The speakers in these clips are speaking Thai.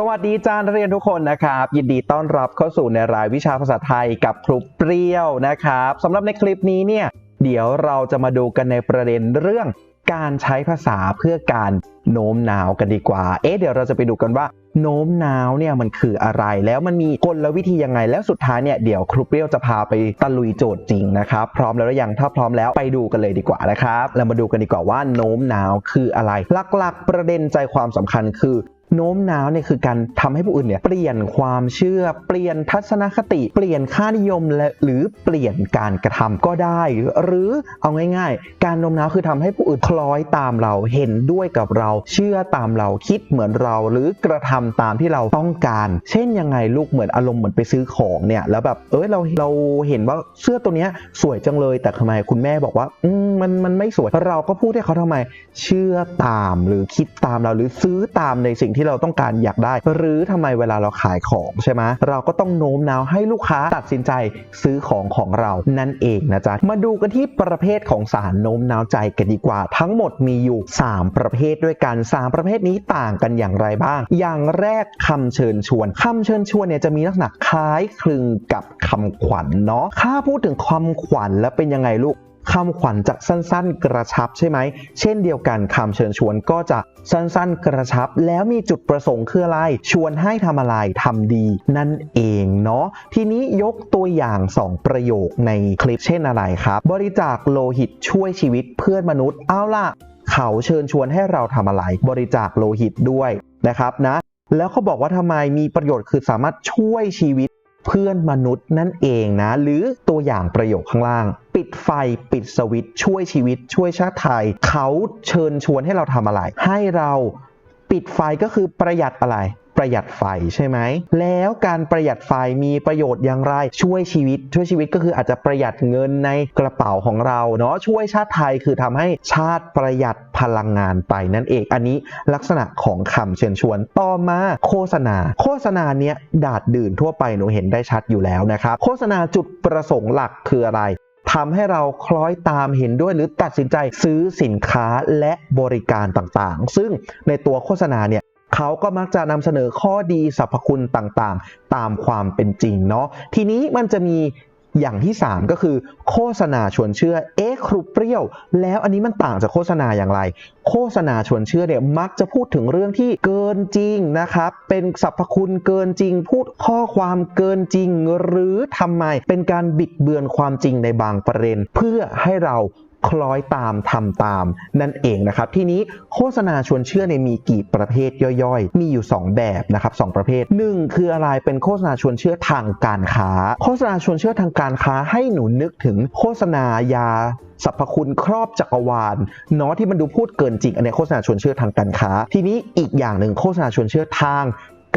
สวัสดีจานเรียนทุกคนนะครับ ยินดีต้อนรับเข้าสู่ในรายวิชาภาษาไทยกับครูเปรี้ยวนะครับสำหรับในคลิปนี้เนี่ย เดี๋ยวเราจะมาดูกันในประเด็นเรื่องการใช้ภาษาเพื่อการโน้มน้าวกันดีกว่า เอ๊ะเดี๋ยวเราจะไปดูกันว่าโน้มน้าวเนี่ยมันคืออะไร แล้วมันมีกลวิธียังไง แล้วสุดท้ายเนี่ยเดี๋ยวครูเปรี้ยวจะพาไปตะลุยโจทย์จริงนะครับ พร้อมแล้วหรือยังถ้าพร้อมแล้วไปดูกันเลยดีกว่านะครับ เรามาดูกันดีกว่าว่าโน้มน้าวคืออะไร หลักๆ ประเด็นใจความสำคัญคือ โน้มน้าวเนี่ยคือการทำให้ผู้อื่นเนี่ยเปลี่ยนความเชื่อ เปลี่ยนทัศนคติ เปลี่ยนค่านิยมและหรือเปลี่ยนการกระทำก็ได้ หรือเอาง่าย ๆ การโน้มน้าวคือทำให้ผู้อื่นคล้อยตามเราเห็นด้วยกับเราเชื่อตามเราคิดเหมือนเรา หรือกระทำตามที่เราต้องการ เช่นยังไงลูกเหมือนอารมณ์เหมือนไปซื้อของเนี่ยแล้วแบบเอ้ยเราเราเห็นว่าเสื้อตัวเนี้ยสวยจังเลยแต่ทำไมคุณแม่บอกว่าอืมมันมันไม่สวยเราก็พูดให้เขาทำไม เชื่อตามหรือคิดตามเราหรือซื้อตามในสิ่งที่เราต้องการอยากได้ หรือทำไมเวลาเราขายของใช่ไหมเราก็ต้องโน้มน้าวให้ลูกค้าตัดสินใจซื้อของของเรานั่นเองนะจ๊ะมาดูกันที่ประเภทของสารโน้มน้าวใจกันดีกว่า ทั้งหมดมีอยู่ 3 ประเภทด้วยกัน 3 ประเภทนี้ต่างกันอย่างไรบ้าง อย่างแรกคำเชิญชวนคำเชิญชวนเนี่ยจะมีลักษณะคล้ายคลึงกับคำขวัญเนาะถ้าพูดถึงคำขวัญแล้วเป็นยังไงลูก คำขวัญจะสั้นๆ กระชับใช่ไหม เช่นเดียวกันคำเชิญชวนก็จะสั้นๆ กระชับ แล้วมีจุดประสงค์คืออะไร ชวนให้ทำอะไรทำดีนั่นเองเนาะ ทีนี้ยกตัวอย่าง 2 ประโยคในคลิปเช่นอะไรครับ บริจาคโลหิตช่วยชีวิตเพื่อนมนุษย์ เอาล่ะ เขาเชิญชวนให้เราทำอะไร บริจาคโลหิตด้วยนะครับนะ แล้วเขาบอกว่าทำไมมีประโยชน์คือสามารถช่วยชีวิต เพื่อนมนุษย์นั่นเองนะ หรือตัวอย่างประโยคข้างล่าง ปิดไฟปิดสวิตช่วยชีวิต ช่วยชาติไทย เขาเชิญชวนให้เราทำอะไร ให้เราปิดไฟก็คือประหยัดอะไร ประหยัดไฟใช่ไหม แล้วการประหยัดไฟมีประโยชน์อย่างไร ช่วยชีวิต ช่วยชีวิตก็คืออาจจะประหยัดเงินในกระเป๋าของเราเนาะช่วยชาติไทยคือทำให้ชาติประหยัดพลังงานไปนั่นเอง อันนี้ลักษณะของคำเชิญชวน ต่อมาโฆษณา โฆษณาเนี้ยดาดดื่นทั่วไปหนูเห็นได้ชัดอยู่แล้วนะครับ โฆษณาจุดประสงค์หลักคืออะไรทำให้เราคล้อยตามเห็นด้วยหรือตัดสินใจซื้อสินค้าและบริการต่างๆ ซึ่งในตัวโฆษณาเนี่ย เขาก็มักจะนำเสนอข้อดีสรรพคุณต่างๆ ตามความเป็นจริงเนาะทีนี้มันจะมีอย่างที่ 3 ก็คือ โฆษณาชวนเชื่อ เอ๊ะครูเปรี้ยว แล้วอันนี้มันต่างจากโฆษณาอย่างไร โฆษณาชวนเชื่อเนี่ยมักจะพูดถึงเรื่องที่เกินจริงนะครับเป็นสรรพคุณเกินจริง พูดข้อความเกินจริง หรือทำไมเป็นการบิดเบือนความจริงในบางประเด็น เพื่อให้เรา คล้อยตามทำตามนั่นเองนะครับ ทีนี้โฆษณาชวนเชื่อเนี่ยมีกี่ประเภทย่อยๆ มีอยู่ 2 แบบนะครับสองประเภท 1 คืออะไรเป็นโฆษณาชวนเชื่อทางการค้า โฆษณาชวนเชื่อทางการค้าให้หนูนึกถึงโฆษณายาสรรพคุณครอบจักรวาลเนาะที่มันดูพูดเกินจริงอันนี้โฆษณาชวนเชื่อทางการค้า ทีนี้อีกอย่างหนึ่งโฆษณาชวนเชื่อทาง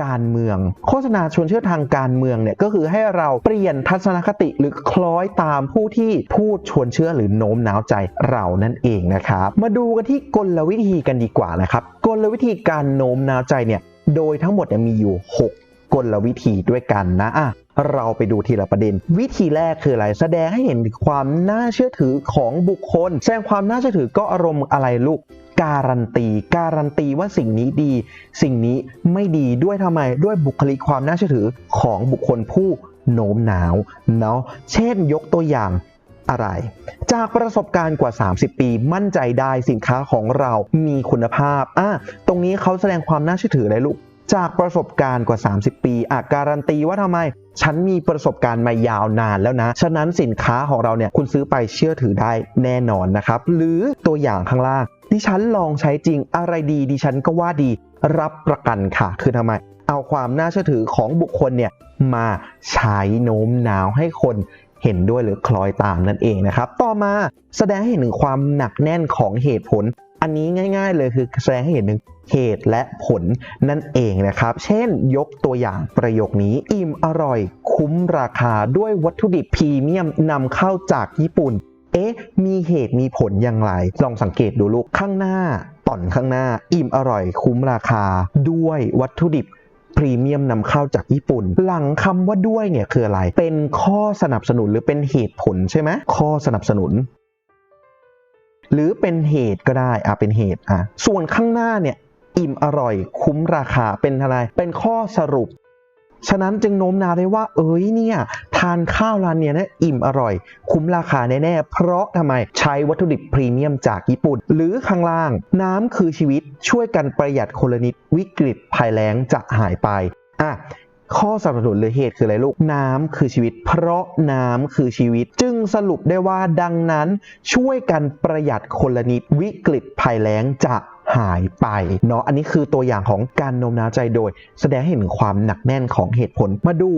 การเมือง โฆษณาชวนเชื่อทางการเมืองเนี่ยก็คือให้เราเปลี่ยนทัศนคติหรือคล้อยตามผู้ที่พูดชวนเชื่อหรือโน้มน้าวใจเรานั่นเองนะครับ มาดูกันที่กลวิธีกันดีกว่านะครับกลวิธีการโน้มน้าวใจเนี่ยโดยทั้งหมดมีอยู่ 6กลวิธีด้วยกันนะอะเราไปดูทีละประเด็น วิธีแรกคืออะไร แสดงให้เห็นความน่าเชื่อถือของบุคคล แสดงความน่าเชื่อถือก็อารมณ์อะไรลูก การันตี การันตีว่าสิ่งนี้ดี สิ่งนี้ไม่ดีด้วยทำไมด้วยบุคลิกความน่าเชื่อถือของบุคคลผู้โน้มน้าวเนาะเช่นยกตัวอย่างอะไร จากประสบการณ์กว่า 30 ปี มั่นใจได้สินค้าของเรามีคุณภาพอะตรงนี้เขาแสดงความน่าเชื่อถืออะไรลูกจากประสบการณ์กว่า 30 ปีอะการันตีว่าทำไม ฉันมีประสบการณ์มายาวนานแล้วนะ ฉะนั้นสินค้าของเราเนี่ยคุณซื้อไปเชื่อถือได้แน่นอนนะครับ หรือตัวอย่างข้างล่าง ดิฉันลองใช้จริงอะไรดีดิฉันก็ว่าดีรับประกันค่ะ คือทำไม เอาความน่าเชื่อถือของบุคคลเนี่ยมาใช้โน้มน้าวให้คนเห็นด้วยหรือคล้อยตามนั่นเองนะครับ ต่อมาแสดงให้เห็นถึงความหนักแน่นของเหตุผล อันนี้ง่าย ๆ เลยคือแสดงให้เห็นถึงเหตุและผลนั่นเองนะครับ เช่นยกตัวอย่างประโยคนี้ อิ่มอร่อย คุ้มราคาด้วยวัตถุดิบพรีเมียมนำเข้าจากญี่ปุ่น มีเหตุมีผลอย่างไร ลองสังเกตดูลูกข้างหน้าต่อนข้างหน้า อิ่มอร่อยคุ้มราคา ด้วยวัตถุดิบพรีเมียมนำเข้าจากญี่ปุ่น หลังคำว่าด้วยเนี่ยคืออะไร เป็นข้อสนับสนุนหรือเป็นเหตุผลใช่ไหมข้อสนับสนุน หรือเป็นเหตุก็ได้อะเป็นเหตุอะส่วนข้างหน้าเนี่ยอิ่มอร่อยคุ้มราคาเป็นอะไร เป็นข้อสรุป ฉะนั้นจึงโน้มน้าวได้ว่า เอ้ยเนี่ย ทานข้าวร้านเนี้ยนะอิ่มอร่อย คุ้มราคาแน่ๆ เพราะทำไมใช้วัตถุดิบพรีเมียมจากญี่ปุ่น หรือข้างล่าง น้ำคือชีวิตช่วยกันประหยัดคนละนิดวิกฤตภัยแล้งจะหายไปอะข้อสนับสนุนหรือเหตุคืออะไรลูก น้ำคือชีวิต เพราะน้ำคือชีวิต จึงสรุปได้ว่าดังนั้นช่วยกันประหยัดคนละนิดวิกฤตภัยแล้งจะ หายไปเนาะอันนี้คือตัวอย่างของการโน้มน้าวใจโดย แสดงให้เห็นความหนักแน่นของเหตุผล มาดู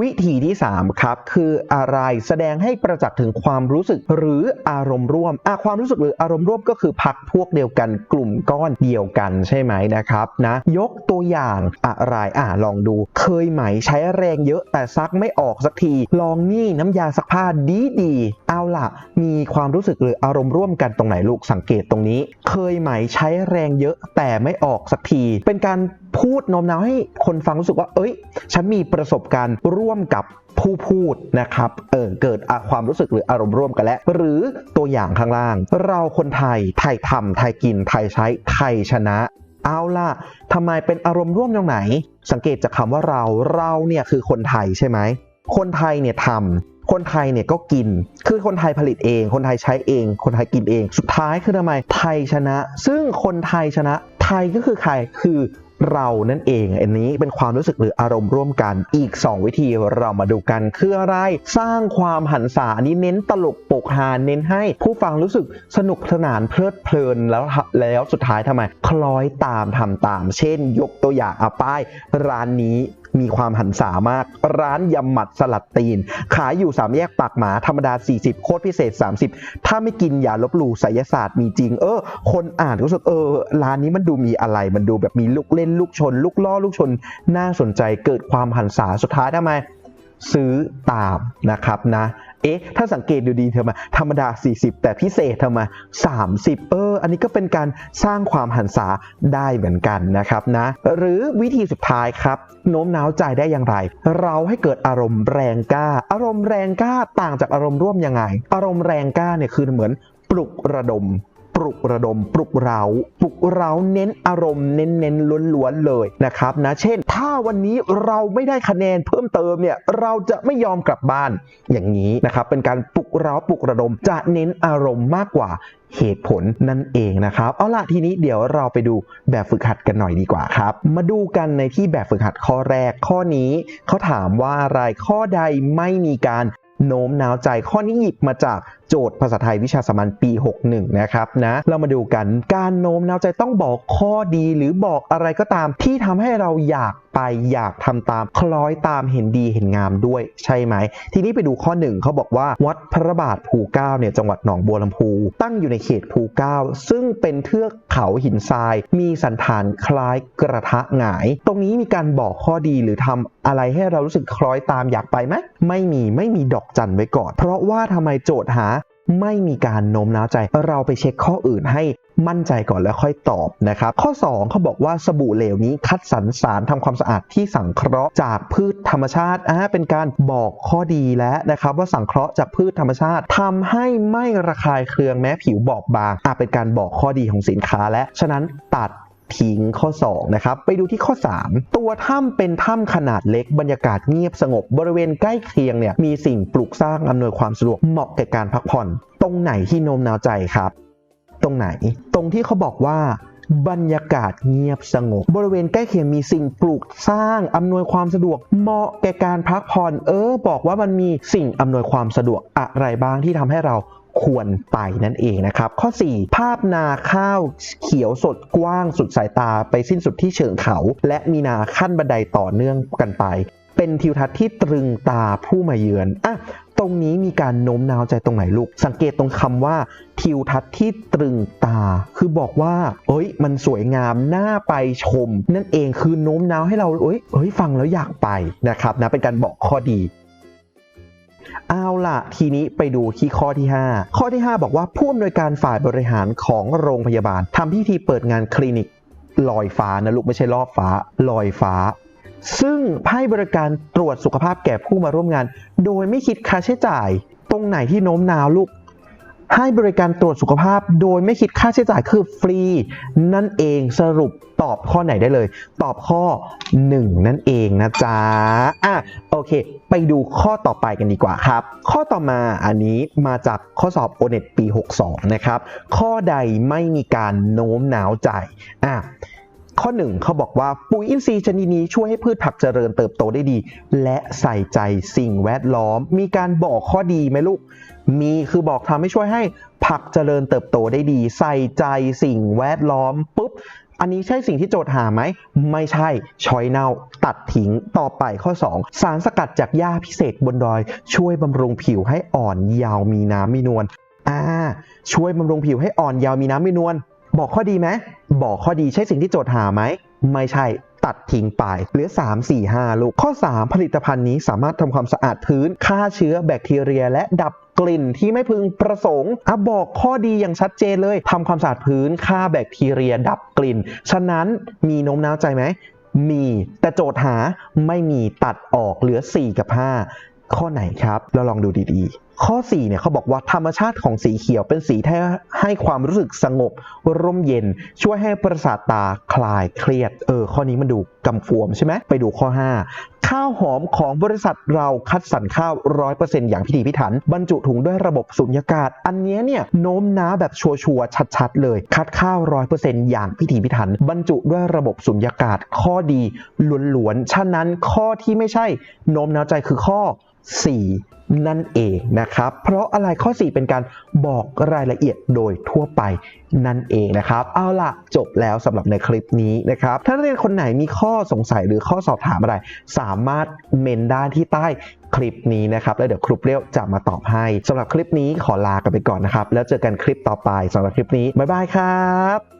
วิธีที่ 3 ครับ คืออะไรแสดงให้ประจักษ์ถึงความรู้สึกหรืออารมณ์ร่วมอะความรู้สึกหรืออารมณ์ร่วมก็คือพักพวกเดียวกันกลุ่มก้อนเดียวกันใช่ไหมนะครับนะยกตัวอย่างอะไรอะลองดู เคยไหมใช้แรงเยอะแต่ซักไม่ออกสักที ลองนี่น้ำยาซักผ้าดีดีๆเอาล่ะ มีความรู้สึกหรืออารมณ์ร่วมกันตรงไหนลูกสังเกตตรงนี้ เคยไหมใช้แรรงเยอะแต่ไม่ออกสักที เป็นการพูดโน้มน้าวให้คนฟังรู้สึกว่า เอ้ย ฉันมีประสบการณ์ร่วมกับผู้พูดนะครับเออเกิดความรู้สึกหรืออารมณ์ร่วมกันแล้ว หรือตัวอย่างข้างล่าง เราคนไทย ไทยทำไทยกิน ไทยใช้ ไทยชนะเอาล่ะ ทำไมเป็นอารมณ์ร่วมตรงไหน สังเกตจากคำว่าเรา เราเนี่ยคือคนไทยใช่ไหม คนไทยเนี่ยทำ คนไทยเนี่ยก็กิน คือคนไทยผลิตเอง คนไทยใช้เอง คนไทยกินเอง สุดท้ายคือทำไมไทยชนะ ซึ่งคนไทยชนะ ไทยก็คือใคร คือเรานั่นเอง อันนี้เป็นความรู้สึกหรืออารมณ์ร่วมกัน อีก 2 วิธีเรามาดูกันคืออะไร สร้างความหันษาอันนี้เน้นตลกปกฮาเน้นให้ผู้ฟังรู้สึกสนุกสนานเพลิดเพลินแล้วแล้วสุดท้ายทำไม คล้อยตามทำตาม เช่น ยกตัวอย่างอาป้ายร้านนี้ มีความหันษามาก ร้านยำหมัดสลัดตีน ขายอยู่3แยกปากหมาธรรมดา 40 โคตรพิเศษ 30 ถ้าไม่กินอย่าลบหลู่ไสยศาสตร์มีจริง เออ คนอ่านก็รู้สึกเออ ร้านนี้มันดูมีอะไร มันดูแบบมีลูกเล่นลูกชน ลูกล่อลูกชน น่าสนใจเกิดความหันษาสุดท้ายทำไม ซื้อตามนะครับนะ เอ๊ะ ถ้าสังเกตดูดีเธอมา ธรรมดา 40 แต่พิเศษทำไมา 30 เออ อันนี้ก็เป็นการสร้างความหันษาได้เหมือนกันนะครับนะ หรือวิธีสุดท้ายครับ โน้มน้าวใจได้อย่างไร เราให้เกิดอารมณ์แรงกล้า อารมณ์แรงกล้าต่างจากอารมณ์ร่วมยังไง อารมณ์แรงกล้าเนี่ยคือเหมือนปลุกระดม ลุกระดม ปลุกเร้าปลุกเร้าเน้นอารมณ์เน้นเน้นล้วนๆเลยนะครับนะเช่น ถ้าวันนี้เราไม่ได้คะแนนเพิ่มเติมเนี่ยเราจะไม่ยอมกลับบ้านอย่างนี้นะครับเป็นการปลุกเร้าปลุกระดม จะเน้นอารมณ์มากกว่าเหตุผลนั่นเองนะครับ เอาล่ะทีนี้เดี๋ยวเราไปดูแบบฝึกหัดกันหน่อยดีกว่าครับ มาดูกันในที่แบบฝึกหัดข้อแรกข้อนี้เขาถามว่าอะไรข้อใดไม่มีการ โน้มน้าวใจข้อนี้หยิบมาจากโจทย์ภาษาไทยวิชาสามัญปี 61 นะครับนะเรามาดูกันการโน้มน้าวใจต้องบอกข้อดีหรือบอกอะไรก็ตาม ที่ทำให้เราอยากไปอยากทำตามคล้อยตามเห็นดีเห็นงามด้วยใช่ไหม ทีนี้ไปดูข้อหนึ่งเขาบอกว่า วัดพระบาทภูเก้าเนี่ยจังหวัดหนองบัวลำพู ตั้งอยู่ในเขตภูเก้าซึ่งเป็นเทือกเขาหินทราย มีสันฐานคล้ายกระทะหงาย ตรงนี้มีการบอกข้อดีหรือทำอะไรให้เรารู้สึกคล้อยตามอยากไปไหมไม่มีไม่มีดอกจันไว้ก่อน เพราะว่าทำไมโจทย์หาไม่มีการโน้มน้าวใจ เราไปเช็คข้ออื่นให้มั่นใจก่อนแล้วค่อยตอบนะครับ ข้อ 2 เขาบอกว่าสบู่เหลวนี้คัดสรรสารทำความสะอาดที่สังเคราะห์จากพืชธรรมชาติอ่าเป็นการบอกข้อดีแล้วนะครับ ว่าสังเคราะห์จากพืชธรรมชาติทำให้ไม่ระคายเคืองแม้ผิวบอบบางอ่าเป็นการบอกข้อดีของสินค้าและฉะนั้นตัด ทิ้งข้อ 2 นะครับ ไปดูที่ข้อ 3 ตัวถ้ำเป็นถ้ำขนาดเล็กบรรยากาศเงียบสงบบริเวณใกล้เคียงเนี่ยมีสิ่งปลูกสร้างอำนวยความสะดวกเหมาะแก่การพักผ่อน ตรงไหนที่โน้มน้าวใจครับ ตรงไหน ตรงที่เขาบอกว่า บรรยากาศเงียบสงบ บริเวณใกล้เคียงมีสิ่งปลูกสร้างอำนวยความสะดวกเหมาะแก่การพักผ่อนเออ บอกว่ามันมีสิ่งอำนวยความสะดวกอะไรบ้างที่ทำให้เราควรไปนั่นเองนะครับ ข้อ 4 ภาพนาข้าวเขียวสดกว้างสุดสายตาไปสิ้นสุดที่เชิงเขา และมีนาขั้นบันไดต่อเนื่องกันไป เป็นทิวทัศน์ที่ตรึงตาผู้มาเยือนอะ ตรงนี้มีการโน้มน้าวใจตรงไหนลูก สังเกตตรงคำว่าทิวทัศน์ที่ตรึงตา คือบอกว่า เอ้ย มันสวยงาม น่าไปชม นั่นเองคือโน้มน้าวให้เรา เอ้ย เอ้ย ฟังแล้วอยากไปนะครับนะ เป็นการบอกข้อดีเอาล่ะ ทีนี้ไปดูที่ข้อที่ 5 ข้อที่ 5 บอกว่าผู้อำนวยการฝ่ายบริหารของโรงพยาบาลทำพิธีเปิดงานคลินิกลอยฟ้านะลูกไม่ใช่ลอบฟ้า ลอยฟ้า ซึ่งให้บริการตรวจสุขภาพแก่ผู้มาร่วมงาน โดยไม่คิดค่าใช้จ่าย ตรงไหนที่โน้มน้าวลูก ให้บริการตรวจสุขภาพ โดยไม่คิดค่าใช้จ่ายคือฟรี นั่นเองสรุปตอบข้อไหนได้เลย ตอบข้อ 1 นั่นเองนะจ๊ะอะโอเค ไปดูข้อต่อไปกันดีกว่าครับ ข้อต่อมาอันนี้มาจากข้อสอบ o n e t ปี 62 นะครับ ข้อใดไม่มีการโน้มน้าวใจอะ ข้อ1เขาบอกว่าปุ๋ยอินทรีย์ชนิดนี้ช่วยให้พืชผักเจริญเติบโตได้ดี และใส่ใจสิ่งแวดล้อม มีการบอกข้อดีไหมลูก มีคือบอกทำให้ช่วยให้ผักเจริญเติบโตได้ดี ใส่ใจสิ่งแวดล้อมปุ๊บอันนี้ใช่สิ่งที่โจทย์หาไหม ไม่ใช่ ช้อยเน่า ตัดทิ้ง ต่อไปข้อ 2 สารสกัดจากหญ้าพิเศษบนดอย ช่วยบำรุงผิวให้อ่อนยาวมีน้ำมีนวล อ่า ช่วยบำรุงผิวให้อ่อนยาวมีน้ำมีนวล บอกข้อดีไหมบอกข้อดีใช่สิ่งที่โจทย์หาไหม ไม่ใช่ตัดทิ้งไปเหลือ 3 4 5 ลูก ข้อ 3 ผลิตภัณฑ์นี้สามารถทำความสะอาดพื้นฆ่าเชื้อแบคทีเรีย และดับกลิ่นที่ไม่พึงประสงค์อะบอกข้อดีอย่างชัดเจนเลยทำความสะอาดพื้นฆ่าแบคทีเรีย ดับกลิ่น ฉะนั้นมีโน้มน้าวใจไหมมีแต่โจทย์หาไม่มีตัดออกเหลือ 4 กับ 5 ข้อไหนครับ เราลองดูดีๆ ข้อ4เนี่ยเขาบอกว่าธรรมชาติของสีเขียวเป็นสีที่ให้ความรู้สึกสงบ ร่มเย็น ช่วยให้ประสาทตาคลายเครียด เออ ข้อนี้มันดูกำฟวมใช่ไหมไปดูข้อ 5ข้าวหอมของบริษัทเราคัดสรรข้าว 100%อย่างพิถีพิถัน บรรจุถุงด้วยระบบสุญญากาศ อันนี้เนี่ยโน้มน้าวแบบชัวร์ๆชัดๆ เลย คัดข้าว 100%อย่างพิถีพิถัน บรรจุด้วยระบบสุญญากาศ ข้อดีล้วนๆ ฉะนั้นข้อที่ไม่ใช่โน้มน้าวใจคือข้อ 4 นั่นเองนะครับ เพราะอะไรข้อ 4 เป็นการบอกรายละเอียดโดยทั่วไปนั่นเองนะครับ เอาล่ะจบแล้วสำหรับในคลิปนี้นะครับ ถ้านักเรียนคนไหนมีข้อสงสัยหรือข้อสอบถามอะไร สามารถเมนด้านที่ใต้คลิปนี้นะครับ แล้วเดี๋ยวครูเปรี้ยวจะมาตอบให้สำหรับคลิปนี้ขอลากันไปก่อนนะครับ แล้วเจอกันคลิปต่อไปสำหรับคลิปนี้บ๊ายบายครับ